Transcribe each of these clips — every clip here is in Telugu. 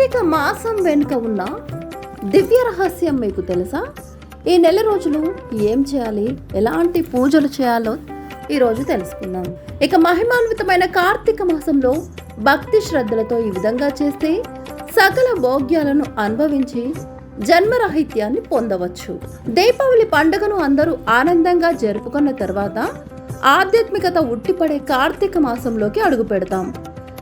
కార్తీక మాసం వెనుక ఉన్న దివ్య రహస్యం మీకు తెలుసా? ఈ నెల రోజులు ఏం చేయాలి? ఎలాంటి పూజలు చేయాలో ఈరోజు తెలుసుకుందాం. ఇక మహిమాన్వితమైన కార్తీక మాసంలో భక్తి శ్రద్ధలతో ఈ విధంగా చేస్తే సకల భోగ్యాలను అనుభవించి జన్మరాహిత్యాన్ని పొందవచ్చు. దీపావళి పండుగను అందరూ ఆనందంగా జరుపుకున్న తర్వాత ఆధ్యాత్మికత ఉట్టిపడే కార్తీక మాసంలోకి అడుగు పెడతాం.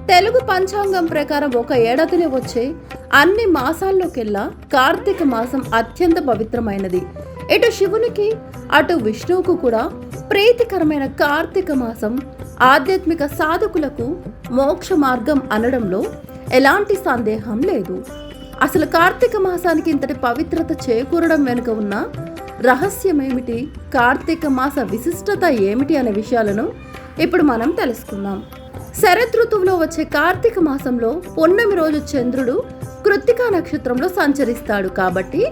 తెలుగు పంచాంగం ప్రకారం ఒక ఏడాదిలో వచ్చే అన్ని మాసాల్లోకెల్లా కార్తీక మాసం అత్యంత పవిత్రమైనది. ఇటు శివునికి అటు విష్ణువుకు కూడా ప్రీతికరమైన కార్తీక మాసం ఆధ్యాత్మిక సాధకులకు మోక్ష మార్గం అనడంలో ఎలాంటి సందేహం లేదు. అసలు కార్తీక మాసానికి ఇంతటి పవిత్రత చేకూరడం వెనుక ఉన్న రహస్యమేమిటి? కార్తీక మాస విశిష్టత ఏమిటి? అనే విషయాలను ఇప్పుడు మనం తెలుసుకుందాం. శరదృతువులో వచ్చే కార్తీక మాసంలో పొన్నమి రోజు చంద్రుడు కృత్తికా నక్షత్రంలో సంచరిస్తాడు కాబట్టి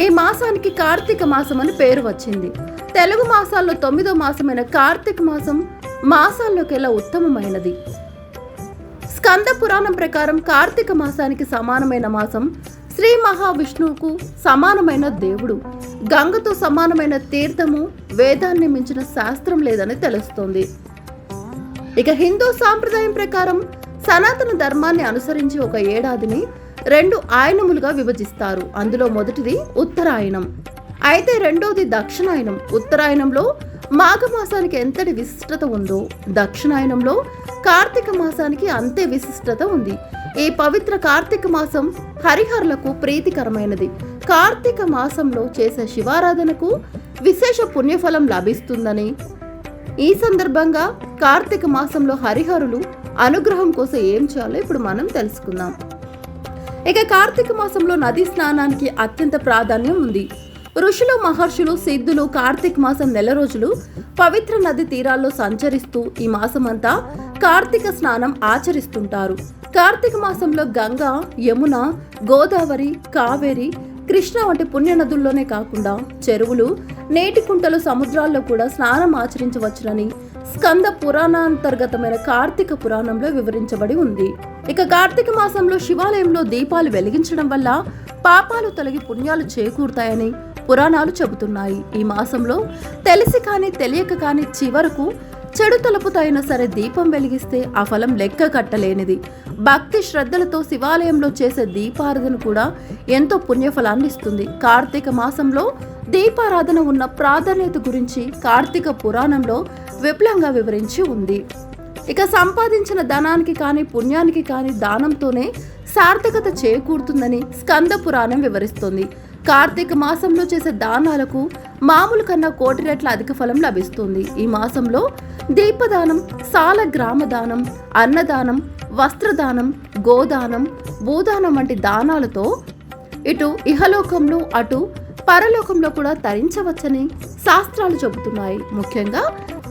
ఈ మాసానికి కార్తీక మాసం అని పేరు వచ్చింది. తెలుగు మాసాల్లో తొమ్మిదో మాసమైన కార్తీక మాసం మాసాల్లోకెల్లా ఉత్తమమైనది? స్కంద పురాణం ప్రకారం కార్తీక మాసానికి సమానమైన మాసం శ్రీ మహావిష్ణువుకు సమానమైన దేవుడు. గంగతో సమానమైన తీర్థము వేదాన్ని మించిన శాస్త్రం లేదని తెలుస్తోంది. ఇక హిందూ సాంప్రదాయం ప్రకారం సనాతన ధర్మాన్ని అనుసరించి ఒక ఏడాదిని రెండు ఆయనములుగా విభజిస్తారు. అందులో మొదటిది ఉత్తరాయణం. అయితే రెండోది దక్షిణాయనం. ఉత్తరాయణంలో మాఘమాసానికి ఎంతటి విశిష్టత ఉందో దక్షిణాయనంలో కార్తీక మాసానికి అంతే విశిష్టత ఉంది. ఈ పవిత్ర కార్తీక మాసం హరిహరులకు ప్రీతికరమైనది. కార్తీక మాసంలో చేసే శివారాధనకు విశేష పుణ్యఫలం లభిస్తుందని ఈ సందర్భంగా కార్తీక మాసంలో హరిహరులు అనుగ్రహం కోసం ఏం చేయాలో ఇప్పుడు మనం తెలుసుకుందాం. ఇక కార్తీక మాసంలో నదీ స్నానానికి అత్యంత ప్రాధాన్యం ఉంది. ఋషులు మహర్షులు సిద్ధులు కార్తీక మాసం నెల రోజులు పవిత్ర నది తీరాల్లో సంచరిస్తూ ఈ మాసమంతా కార్తీక స్నానం ఆచరిస్తుంటారు. కార్తీక మాసంలో గంగా యమున గోదావరి కావేరి కృష్ణ వంటి పుణ్య నదుల్లోనే కాకుండా చెరువులు నేటి కుంటలు సముద్రాల్లో కూడా స్నానం ఆచరించవచ్చునని స్కంద పురాణాంతర్గతమైన కార్తీక పురాణంలో వివరించబడి ఉంది. ఇక కార్తీక మాసంలో శివాలయంలో దీపాలు వెలిగించడం వల్ల పాపాలు తొలగి పుణ్యాలు చేకూరుతాయని పురాణాలు చెబుతున్నాయి. ఈ మాసంలో తెలిసి కానీ తెలియక కానీ చివరకు చెడు తలుపుతైనా సరే దీపం వెలిగిస్తే ఆ ఫలం లెక్క కట్టలేనిది. భక్తి శ్రద్ధలతో శివాలయంలో చేసే దీపారాధన కూడా ఎంతో పుణ్యఫలాన్ని ఇస్తుంది. కార్తీక మాసంలో దీపారాధన ఉన్న ప్రాధాన్యత గురించి కార్తీక పురాణంలో విపులంగా వివరించి ఉంది. ఇక సంపాదించిన ధనానికి కానీ పుణ్యానికి కానీ దానంతోనే సార్థకత చేకూరుతుందని స్కంద పురాణం వివరిస్తుంది. కార్తీక మాసంలో చేసే దానాలకు మామూలు కన్నా కోటి రెట్ల అధిక ఫలం లభిస్తుంది. ఈ మాసంలో దీపదానం సాల గ్రామ దానం అన్నదానం వస్త్రదానం గోదానం భూదానం వంటి దానాలతో ఇటు ఇహలోకంలో అటు పరలోకంలో కూడా తరించవచ్చని శాస్త్రాలు చెబుతున్నాయి. ముఖ్యంగా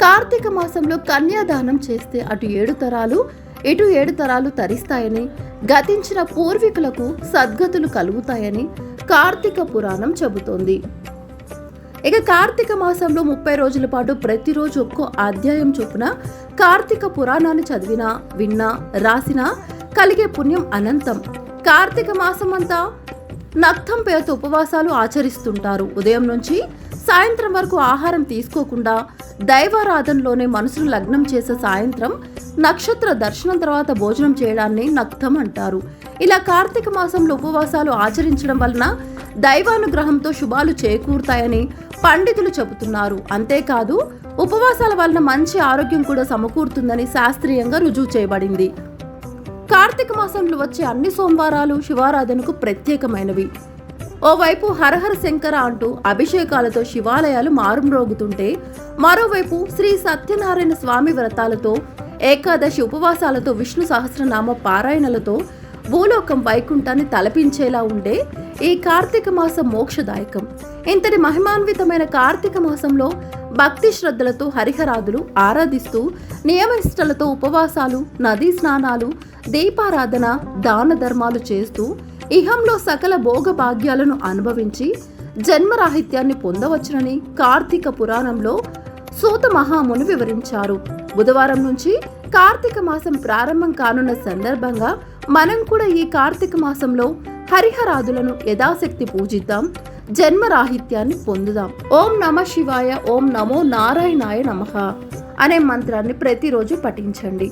కార్తీక మాసంలో కన్యాదానం చేస్తే అటు ఏడు తరాలు ఇటు ఏడు తరాలు తరిస్తాయని గతించిన పూర్వీకులకు సద్గతులు కలుగుతాయని కార్తీక పురాణం చెబుతోంది. ఇక కార్తీక మాసంలో ముప్పై రోజుల పాటు ప్రతిరోజు ఒక్కో అధ్యాయం చొప్పున కార్తీక పురాణాన్ని చదివినా విన్నా రాసినా కలిగే పుణ్యం అనంతం. కార్తీక మాసం అంతా నక్తం పేరుతో ఉపవాసాలు ఆచరిస్తుంటారు. ఉదయం నుంచి సాయంత్రం వరకు ఆహారం తీసుకోకుండా దైవారాధనలోనే మనసును లగ్నం చేసే సాయంత్రం నక్షత్ర దర్శనం తర్వాత భోజనం చేయడాన్ని నక్తం అంటారు. ఇలా కార్తీక మాసంలో ఉపవాసాలు ఆచరించడం వలన దైవానుగ్రహంతో శుభాలు చేకూరుతాయని పండితులు చెబుతున్నారు. అంతేకాదు ఉపవాసాల వలన మంచి ఆరోగ్యం కూడా సమకూరుతుందని శాస్త్రీయంగా రుజువు చేయబడింది. కార్తీక మాసంలో వచ్చే అన్ని సోమవారాలు శివారాధనకు ప్రత్యేకమైనవి. ఓవైపు హరహర శంకర అంటూ అభిషేకాలతో శివాలయాలు మారుమ్రోగుతుంటే మరోవైపు శ్రీ సత్యనారాయణ స్వామి వ్రతాలతో ఏకాదశి ఉపవాసాలతో విష్ణు సహస్రనామ పారాయణలతో భూలోకం వైకుంఠాన్ని తలపించేలా ఉండే ఈ కార్తీక మాసం మోక్షదాయకం. ఇంతటి మహిమాన్వితమైన కార్తీక మాసంలో భక్తి శ్రద్ధలతో హరిహరాదులు ఆరాధిస్తూ నియమనిష్టలతో ఉపవాసాలు నదీ స్నానాలు దీపారాధన దాన ధర్మాలు చేస్తూ ఇహంలో సకల భోగ భాగ్యాలను అనుభవించి జన్మరాహిత్యాన్ని పొందవచ్చునని కార్తీక పురాణంలో సూత మహాముని వివరించారు. బుధవారం నుంచి కార్తీక మాసం ప్రారంభం కానున్న సందర్భంగా మనం కూడా ఈ కార్తీక మాసంలో హరిహరాదులను యథాశక్తి పూజిద్దాం జన్మరాహిత్యాన్ని పొందుదాం. ఓం నమ శివాయ ఓం నమో నారాయణాయ నమః అనే మంత్రాన్ని ప్రతిరోజు పఠించండి.